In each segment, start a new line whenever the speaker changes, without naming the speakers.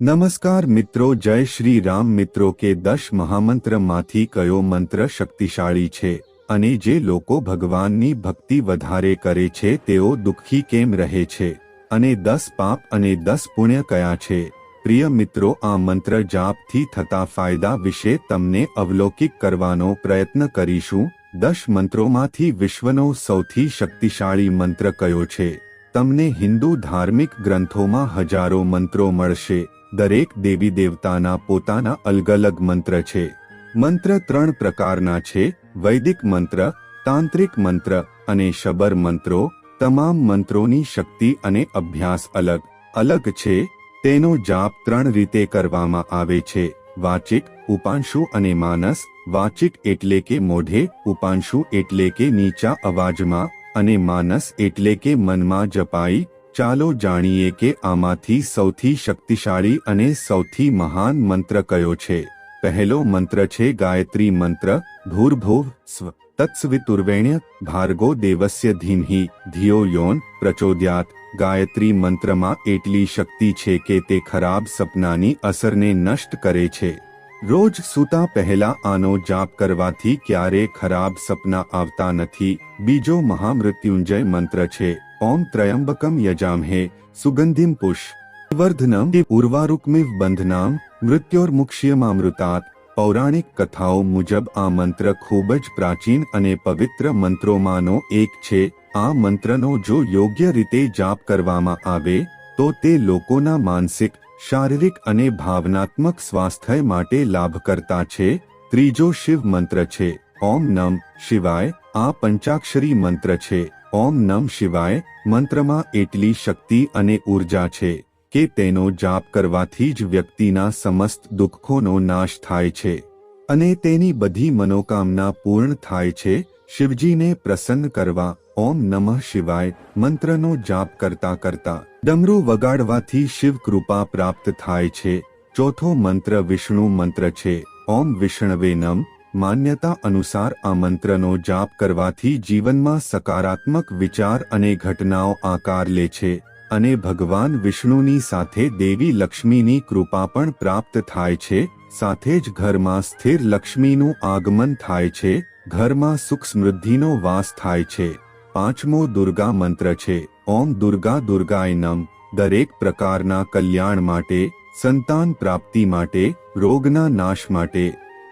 નમસ્કાર મિત્રો, જય શ્રી રામ મિત્રો કે દશ મહામંત્રમાંથી કયો મંત્ર શક્તિશાળી છે અને જે લોકો ભગવાનની ભક્તિ વધારે કરે છે તેઓ દુઃખી કેમ રહે છે અને દસ પાપ અને દસ પુણ્ય કયા છે? પ્રિય મિત્રો, આ મંત્ર જાપથી થતા ફાયદા વિશે તમને અવલોકિત કરવાનો પ્રયત્ન કરીશું. દશ મંત્રોમાંથી વિશ્વનો સૌથી શક્તિશાળી મંત્ર કયો છે? તમને હિન્દુ ધાર્મિક ગ્રંથોમાં હજારો મંત્રો મળશે. દરેક દેવી દેવતાના પોતાના અલગ અલગ મંત્ર છે. મંત્ર ત્રણ પ્રકારના છે, વૈદિક મંત્ર, તાંત્રિક મંત્ર અને શબર મંત્રો. તમામ મંત્રોની શક્તિ અને અભ્યાસ અલગ અલગ છે. તેનો જાપ ત્રણ રીતે કરવામાં આવે છે, વાચિક, ઉપાંશુ અને માનસ. વાચિક એટલે કે મોઢે, ઉપાંશુ એટલે કે નીચા અવાજમાં અને માનસ એટલે કે મનમાં જપાઈ ચાલો જાણીએ કે આમાંથી સૌથી શક્તિશાળી અને સૌથી મહાન મંત્ર કયો છે? પહેલો મંત્ર છે ગાયત્રી મંત્ર, ભૂર્ભુવ, સ્વ, તત્સવિતુર્વેણ્ય, ભાર્ગો દેવસ્ય ધીમહિ, ધિયો યોન, પ્રચોદ્યાત. ગાયત્રી મંત્રમાં એટલી શક્તિ છે કે તે ખરાબ સપનાની અસરને નષ્ટ કરે છે. રોજ સૂતા પહેલા આનો જાપ કરવાથી ક્યારે ખરાબ સપના આવતા નથી? બીજો મહામૃત્યુંજય મંત્ર છે ઓમ ત્રયંબકમ યજામહે સુગંધિમ પુષ વર્ધનમ ઉર્વારુકમિવ બંધનામ મૃત્યોર્મુક્ષ્યમામૃતાત પૌરાણિક કથાઓ મુજબ આ મંત્ર ખૂબ જ પ્રાચીન અને પવિત્ર મંત્રોમાંનો એક છે આ મંત્રનો જો યોગ્ય રીતે જાપ કરવામાં આવે તો તે લોકોના માનસિક શારીરિક અને ભાવનાત્મક સ્વાસ્થ્ય માટે લાભકર્તા છે ત્રીજો શિવ મંત્ર છે ઓમ નમ શિવાય આ પંચાક્ષરી મંત્ર છે ઓમ નમ શિવાય મંત્રમાં એટલી શક્તિ અને ઊર્જા છે કે તેનો જાપ કરવાથી જ વ્યક્તિના સમસ્ત દુઃખોનો નાશ થાય છે. અને તેની બધી મનોકામના પૂર્ણ થાય છે. શિવજીને પ્રસન્ન કરવા ઓમ નમઃ શિવાય મંત્રનો જાપ કરતા કરતા ડમરુ વગાડવાથી શિવ કૃપા પ્રાપ્ત થાય છે. ચોથો મંત્ર વિષ્ણુ મંત્ર છે. ઓમ વિષ્ણવે નમ માન્યતા અનુસાર આ મંત્રનો જાપ કરવાથી જીવનમાં સકારાત્મક વિચાર અને ઘટનાઓ આકાર લે છે અને ભગવાન વિષ્ણુની સાથે દેવી લક્ષ્મીની કૃપા પણ પ્રાપ્ત થાય છે, સાથે જ ઘરમાં સ્થિર લક્ષ્મીનું આગમન થાય છે, ઘરમાં સુખ સમૃદ્ધિનો વાસ થાય છે. પાંચમો દુર્ગા મંત્ર છે, ઓમ દુર્ગા દુર્ગાય નમ. દરેક પ્રકારના કલ્યાણ માટે, સંતાન પ્રાપ્તિ માટે, રોગના નાશ માટે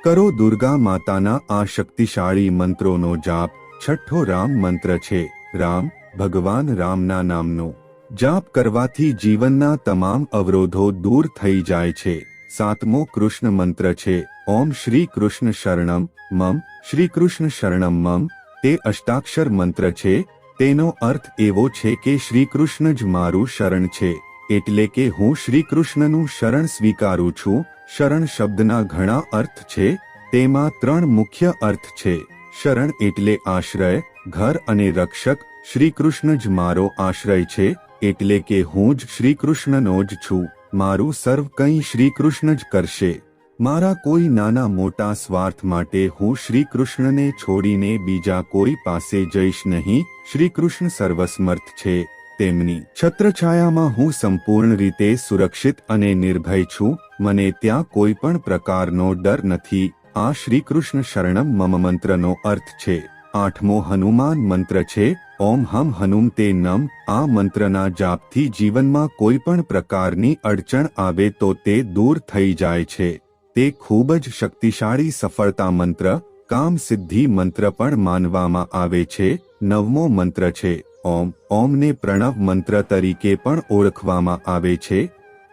કરો દુર્ગા માતાના આ શક્તિશાળી મંત્રોનો જાપ. છઠ્ઠો રામ મંત્ર છે, રામ, ભગવાન રામના નામનો. જાપ કરવાથી જીવનના તમામ અવરોધો દૂર થઈ જાય છે. સાતમો કૃષ્ણ મંત્ર છે, ઓમ શ્રી કૃષ્ણ શરણમ, મમ, શ્રી કૃષ્ણ શરણમ, મમ. તે અષ્ટાક્ષર મંત્ર છે, તેનો અર્થ એવો છે કે શ્રી કૃષ્ણ જ મારું શરણ છે, એટલે કે હું શ્રી કૃષ્ણનું શરણ સ્વીકારું છું શરણ શબ્દના ઘણા અર્થ છે, તેમાં ત્રણ મુખ્ય અર્થ છે. શરણ એટલે આશ્રય, ઘર અને રક્ષક શ્રી કૃષ્ણ જ મારો આશ્રય છે, એટલે કે હું જ શ્રી કૃષ્ણનો જ છું. મારું સર્વ કંઈ શ્રી કૃષ્ણ જ કરશે. મારા કોઈ નાના મોટા સ્વાર્થ માટે હું શ્રી કૃષ્ણને છોડીને બીજા કોઈ પાસે જઈશ નહીં. શ્રી કૃષ્ણ સર્વસમર્થ છે. તેમની છત્રછાયામાં હું સંપૂર્ણ રીતે સુરક્ષિત અને નિર્ભય છું, મને ત્યાં કોઈ પણ પ્રકારનો ડર નથી. આ શ્રી કૃષ્ણ શરણમ મમ મંત્રનો અર્થ છે. આઠમો હનુમાન મંત્ર છે, ઓમ હમ હનુમ તે નમ. આ મંત્રના જાપથી જીવનમાં કોઈ પણ પ્રકારની અડચણ આવે તો તે દૂર થઈ જાય છે. તે ખૂબ જ શક્તિશાળી સફળતા મંત્ર, કામ સિદ્ધિ મંત્ર પણ માનવામાં આવે છે. નવમો મંત્ર છે ઓમ, ઓમને પ્રણવ મંત્ર તરીકે પણ ઓળખવામાં આવે છે.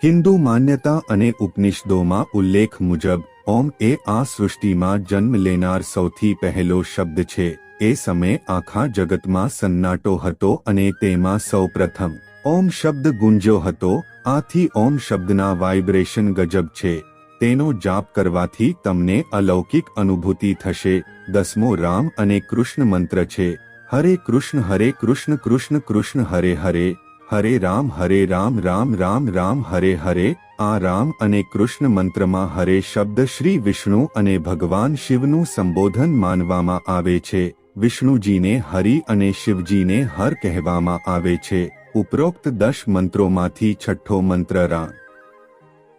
હિન્દુ માન્યતા અને ઉપનિષદોમાં ઉલ્લેખ મુજબ, ઓમ એ આ સૃષ્ટિમાં જન્મ લેનાર સૌથી પહેલો શબ્દ છે. એ સમયે આખા જગતમાં સન્નાટો હતો અને તેમાં સૌપ્રથમ ઓમ શબ્દ ગુંજ્યો હતો. આથી ઓમ શબ્દના વાઇબ્રેશન ગજબ છે. તેનો જાપ કરવાથી તમને અલૌકિક અનુભૂતિ થશે. દસમો રામ અને કૃષ્ણ મંત્ર છે. હરે કૃષ્ણ હરે કૃષ્ણ કૃષ્ણ કૃષ્ણ હરે હરે હરે રામ હરે રામ રામ રામ રામ હરે હરે આ રામ અને કૃષ્ણ મંત્રમાં હરે શબ્દ શ્રી વિષ્ણુ અને ભગવાન શિવનું સંબોધન માનવામાં આવે છે વિષ્ણુજીને હરિ અને શિવજીને હર કહેવામાં આવે છે ઉપરોક્ત દશ મંત્રોમાંથી છઠ્ઠો મંત્ર રામ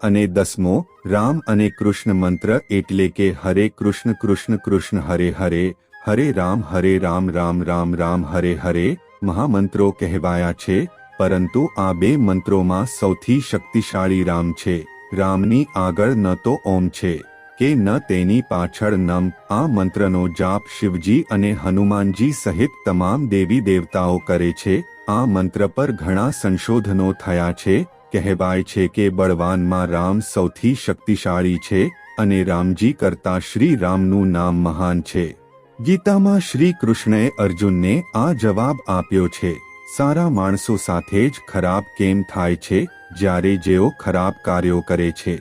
અને દસમો રામ અને કૃષ્ણ મંત્ર એટલે કે હરે કૃષ્ણ કૃષ્ણ કૃષ્ણ હરે હરે હરે રામ હરે રામ રામ રામ રામ, હરે હરે, મહામંત્રો કહેવાયા છે, પરંતુ આ બે મંત્રોમાં સૌથી શક્તિશાળી રામ છે, રામની આગળ ન તો ઓમ છે, કે ન તેની પાછળ નમ, આ મંત્રનો જાપ શિવજી અને હનુમાનજી સહિત તમામ દેવી દેવતાઓ કરે છે, આ મંત્ર પર ઘણા સંશોધનો થયા છે, કહેવાય છે કે બળવાનમાં રામ સૌથી શક્તિશાળી છે, અને રામજી કરતા શ્રી રામનું નામ મહાન છે. ગીતામાં શ્રી કૃષ્ણએ અર્જુનને આ જવાબ આપ્યો છે, સારા માણસો સાથે જ ખરાબ કેમ થાય છે, જ્યારે જેઓ ખરાબ કાર્યો કરે છે?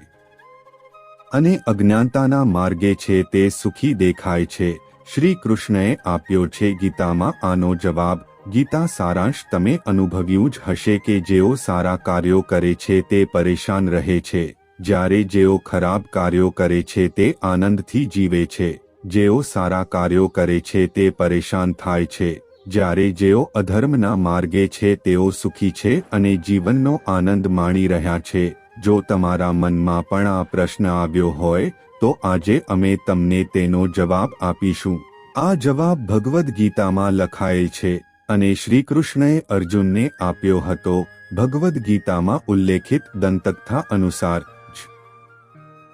અને અજ્ઞાનતાના માર્ગે છે તે સુખી દેખાય છે. શ્રી કૃષ્ણએ આપ્યો છે ગીતામાં આનો જવાબ, ગીતા સારાંશ તમે અનુભવ્યું જ હશે કે જેઓ સારા કાર્યો કરે છે તે પરેશાન રહે છે, જ્યારે જેઓ ખરાબ કાર્યો કરે છે તે આનંદથી જીવે છે. જેઓ સારા કાર્યો કરે છે તે પરેશાન થાય છે. જ્યારે જેઓ અધર્મના માર્ગે છે તેઓ સુખી છે અને જીવનનો આનંદ માણી રહ્યા છે. જો તમારા મનમાં પણ આ પ્રશ્ન આવ્યો હોય, તો આજે અમે તમને તેનો જવાબ આપીશું. આ જવાબ ભગવદ્ ગીતામાં લખાયેલ છે અને શ્રીકૃષ્ણએ અર્જુનને આપ્યો હતો. ભગવદ્ ગીતામાં ઉલ્લેખિત દંતકથા અનુસાર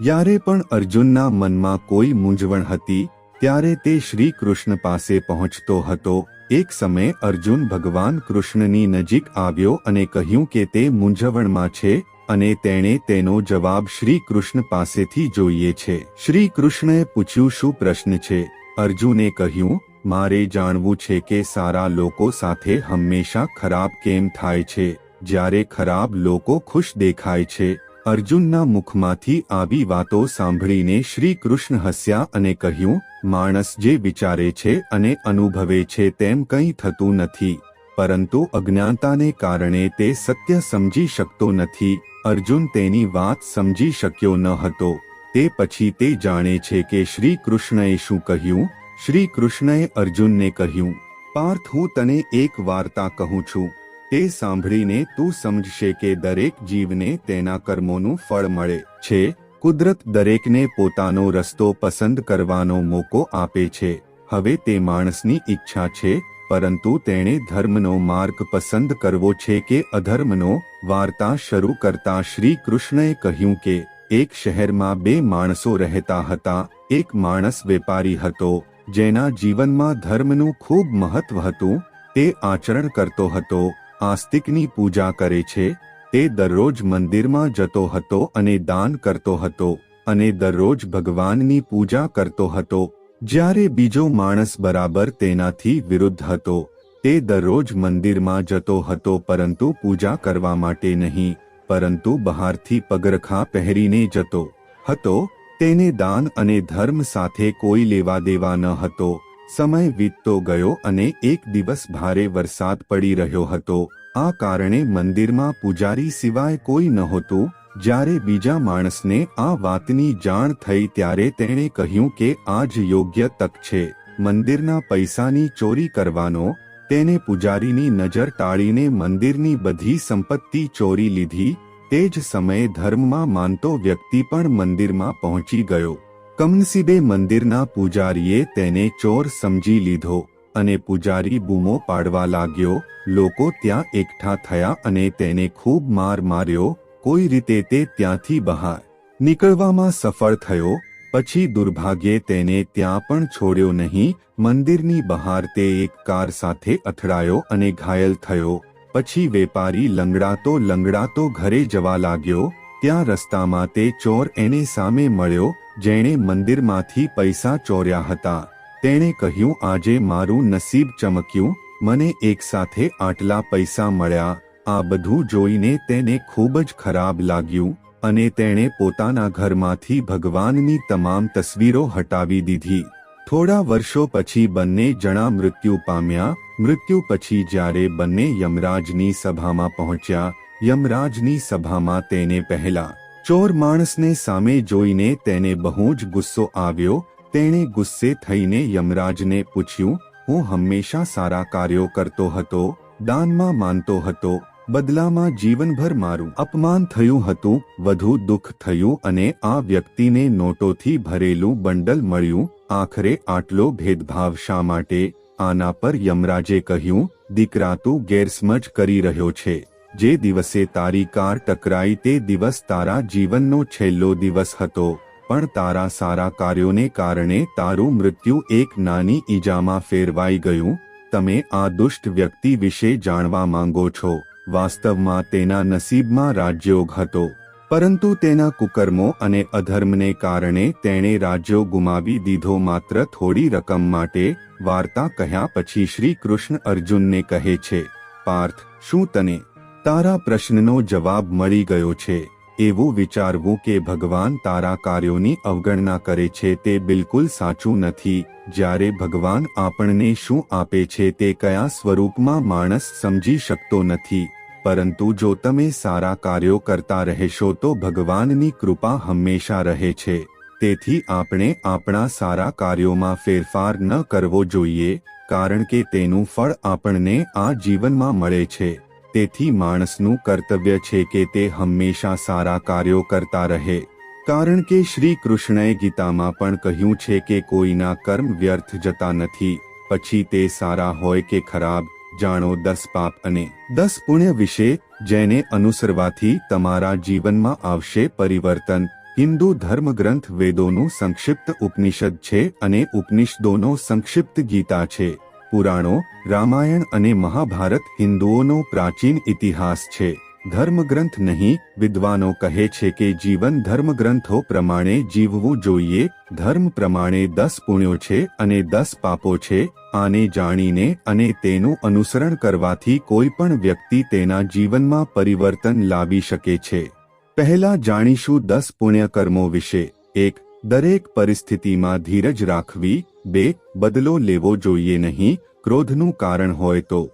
જ્યારે પણ અર્જુનના મનમાં કોઈ મૂંઝવણ હતી, ત્યારે તે શ્રી કૃષ્ણ પાસે પહોંચતો હતો. એક સમયે અર્જુન ભગવાન કૃષ્ણની નજીક આવ્યો અને કહ્યું કે તે મૂંઝવણમાં છે અને તેણે તેનો જવાબ શ્રી કૃષ્ણ પાસેથી જોઈએ છે. શ્રી કૃષ્ણએ પૂછ્યું, શું પ્રશ્ન છે? અર્જુને કહ્યું, મારે જાણવું છે કે સારા લોકો સાથે હંમેશા ખરાબ કેમ થાય છે? જ્યારે ખરાબ લોકો ખુશ દેખાય છે અર્જુનના મુખમાંથી આવી વાતો સાંભળીને શ્રી કૃષ્ણ હસ્યા અને કહ્યું, માણસ જે વિચારે છે અને અનુભવે છે તેમ કંઈ થતું નથી, પરંતુ અજ્ઞાનતાને કારણે તે સત્ય સમજી શકતો નથી. અર્જુન તેની વાત સમજી શક્યો ન હતો. તે પછી તે જાણે છે કે શ્રી કૃષ્ણએ શું કહ્યું? શ્રી કૃષ્ણએ અર્જુનને કહ્યું, પાર્થ, હું તને એક વાર્તા કહું છું. તે સાંભળીને તું સમજશે કે દરેક જીવને તેના કર્મોનું ફળ મળે છે. કુદરત દરેકને પોતાનો રસ્તો પસંદ કરવાનો મોકો આપે છે. હવે તે માણસની ઈચ્છા છે, પરંતુ તેણે ધર્મનો માર્ગ પસંદ કરવો છે કે અધર્મનો, વાર્તા શરૂ કરતા શ્રી કૃષ્ણએ કહ્યું કે, એક શહેરમાં બે માણસો રહેતા હતા, એક માણસ વેપારી હતો, જેના જીવનમાં ધર્મનું ખૂબ મહત્વ હતું, તે આચરણ કરતો હતો આસ્તિકની પૂજા કરે છે, તે દરરોજ મંદિરમાં જતો હતો અને દાન કરતો હતો અને દરરોજ ભગવાનની પૂજા કરતો હતો. જ્યારે બીજો માણસ બરાબર તેનાથી વિરુદ્ધ હતો, તે દરરોજ મંદિરમાં જતો હતો પરંતુ પૂજા કરવા માટે નહીં, પરંતુ બહારથી પગરખા પહેરીને જતો હતો. તેને દાન અને ધર્મ સાથે કોઈ લેવા દેવા ન હતો. સમય વીતતો ગયો અને એક દિવસ ભારે વરસાદ પડી રહ્યો હતો. આ કારણે મંદિરમાં પૂજારી સિવાય કોઈ નહોતું. જ્યારે બીજા માણસને આ વાતની જાણ થઈ ત્યારે તેણે કહ્યું કે આજ યોગ્ય તક છે. મંદિરના પૈસાની ચોરી કરવાનો, તેને પૂજારીની નજર ટાળીને મંદિરની બધી સંપત્તિ ચોરી લીધી, તે જ સમયે ધર્મમાં માનતો વ્યક્તિ પણ મંદિરમાં પહોંચી ગયો. કમનસીબે મંદિરના પૂજારીએ તેને ચોર સમજી લીધો અને પૂજારી બૂમો પાડવા લાગ્યો. લોકો ત્યાં એકઠા થયા અને તેને ખૂબ માર માર્યો. કોઈ રીતે તે ત્યાંથી બહાર નીકળવામાં સફળ થયો. પછી દુર્ભાગ્યે તેને ત્યાં પણ છોડ્યો નહીં. મંદિરની બહાર તે એક કાર સાથે અથડાયો અને ઘાયલ થયો. પછી વેપારી લંગડાતો લંગડાતો ઘરે જવા લાગ્યો. ત્યાં રસ્તામાં તે ચોર એને સામે મળ્યો, જેણે મંદિરમાંથી પૈસા ચોર્યા હતા. તેણે કહ્યું, આજે મારું નસીબ ચમક્યું, મને એકસાથે આટલા પૈસા મળ્યા. આ બધું જોઈને તેને ખૂબ જ ખરાબ લાગ્યું અને તેણે પોતાના ઘરમાંથી ભગવાનની તમામ તસવીરો હટાવી દીધી. થોડા વર્ષો પછી બંને જણા મૃત્યુ પામ્યા. મૃત્યુ પછી જ્યારે બંને યમરાજની સભામાં પહોંચ્યા યમરાજની સભામાં તેને પહેલા ચોર માણસને સામે જોઈને તેને બહુ જ ગુસ્સો આવ્યો. તેણે ગુસ્સે થઈને યમરાજને પૂછ્યું, હું હંમેશા સારા કાર્યો કરતો હતો, દાનમાં માનતો હતો, બદલામાં જીવનભર મારું અપમાન થયું હતું, વધુ દુઃખ થયું અને આ વ્યક્તિને નોટોથી ભરેલું બંડલ મળ્યું. આખરે આટલો ભેદભાવ શા માટે? આના પર યમરાજે કહ્યું, દીકરા તું ગેરસમજ કરી રહ્યો છે. જે દિવસે તારી કાર ટકરાઈ તે દિવસ તારા જીવનનો છેલ્લો દિવસ હતો, પણ તારા સારા કાર્યોને કારણે તારું મૃત્યુ એક નાની ઈજામાં ફેરવાઈ ગયું, તમે આ દુષ્ટ વ્યક્તિ વિશે જાણવા માંગો છો, વાસ્તવમાં તેના નસીબમાં રાજયોગ હતો, પરંતુ તેના કુકર્મો અને અધર્મને કારણે તેણે રાજ્યો ગુમાવી દીધો માત્ર થોડી રકમ માટે, વાર્તા કહ્યા પછી શ્રી કૃષ્ણ અર્જુનને કહે છે, પાર્થ, શું તને તારા પ્રશ્નનો જવાબ મળી ગયો છે. એવું વિચારવું કે ભગવાન તારા કાર્યોની અવગણના કરે છે તે બિલકુલ સાચું નથી. જ્યારે ભગવાન આપણને શું આપે છે તે કયા સ્વરૂપમાં માણસ સમજી શકતો નથી. પરંતુ જો તમે સારા કાર્યો કરતા રહેશો તો ભગવાનની કૃપા હંમેશા રહે છે. તેથી આપણે આપણા સારા કાર્યોમાં ફેરફાર ન કરવો જોઈએ, કારણ કે તેનું ફળ આપણને આ જીવનમાં મળે છે. તેથી માણસનું કર્તવ્ય છે કે તે હંમેશા સારા કાર્યો કરતા રહે. કારણ કે શ્રી કૃષ્ણએ ગીતામાં પણ કહ્યું છે કે કોઈના કર્મ વ્યર્થ જતા નથી. પછી તે સારા હોય કે ખરાબ, જાણો દસ પાપ અને દસ પુણ્ય વિશે, જેને અનુસરવાથી તમારા જીવનમાં આવશે પરિવર્તન. હિન્દુ ધર્મગ્રંથ વેદોનું સંક્ષિપ્ત ઉપનિષદ છે અને ઉપનિષદોનો સંક્ષિપ્ત ગીતા છે. પુરાણો, રામાયણ અને મહાભારત હિન્દુઓનો પ્રાચીન ઇતિહાસ છે. ધર્મગ્રંથ નહીં, વિદ્વાનો કહે છે કે જીવન ધર્મગ્રંથો પ્રમાણે જીવવું જોઈએ, ધર્મ પ્રમાણે દસ પુણ્યો છે અને દસ પાપો છે, આને જાણીને અને તેનું અનુસરણ કરવાથી કોઈ પણ વ્યક્તિ તેના જીવનમાં પરિવર્તન લાવી શકે છે. પહેલા જાણીશું દસ પુણ્ય કર્મો વિશે. એક, દરેક પરિસ્થિતિમાં ધીરજ રાખવી બે, બદલો લેવો જોઈએ નહીં, ક્રોધનું કારણ હોય તો.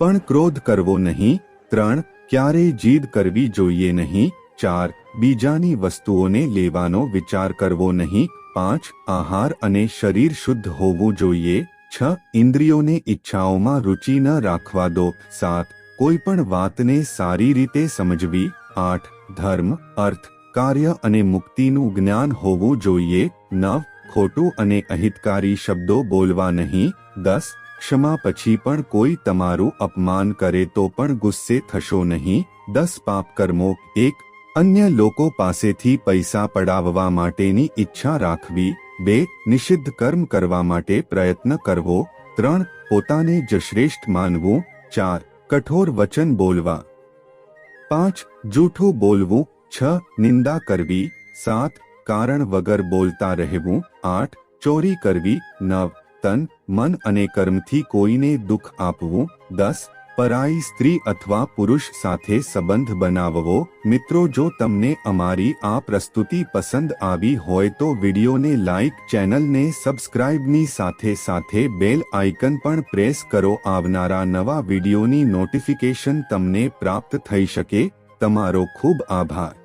પણ ક્રોધ કરવો નહીં, ત્રણ ક્યારેય જીદ કરવી જોઈએ નહીં, ચાર, બીજાની વસ્તુઓને લેવાનો વિચાર કરવો નહીં, પાંચ, આહાર અને શરીર શુદ્ધ હોવું જોઈએ, છ, ઇન્દ્રિયોને ઈચ્છાઓમાં રુચિ ન રાખવા દો, સાત કોઈ પણ વાતને સારી રીતે સમજવી, આઠ, ધર્મ, અર્થ, કાર્ય અને મુક્તિનું જ્ઞાન હોવું જોઈએ, નવ ખોટું અને અહિતકારી શબ્દો બોલવા નહીં, દસ, ક્ષમા પછી પણ કોઈ તમારું અપમાન કરે તો પણ ગુસ્સે થશો નહીં, દસ પાપ કર્મો, એક, અન્ય લોકો પાસેથી પૈસા પડાવવા માટેની ઈચ્છા રાખવી, બે, નિષિદ્ધ કર્મ કરવા માટે પ્રયત્ન કરવો, ત્રણ, પોતાને જ શ્રેષ્ઠ માનવું, ચાર, કઠોર વચન બોલવા. પાંચ, જૂઠું બોલવું, છ, નિંદા કરવી, સાત કારણ વગર બોલતા રહેવું, આઠ, ચોરી કરવી, નવ, તન, મન અને કર્મથી કોઈને દુઃખ આપવું, દસ, પરાઈ સ્ત્રી અથવા પુરુષ સાથે સંબંધ બનાવવો. મિત્રો, જો તમને અમારી આ પ્રસ્તુતિ પસંદ આવી હોય તો વિડીયોને લાઇક ચેનલને સબસ્ક્રાઇબની સાથે સાથે બેલ આઇકન પણ પ્રેસ કરો. આવનારા નવા વિડીયોની નોટિફિકેશન તમને પ્રાપ્ત થઈ શકે. તમારો ખૂબ આભાર.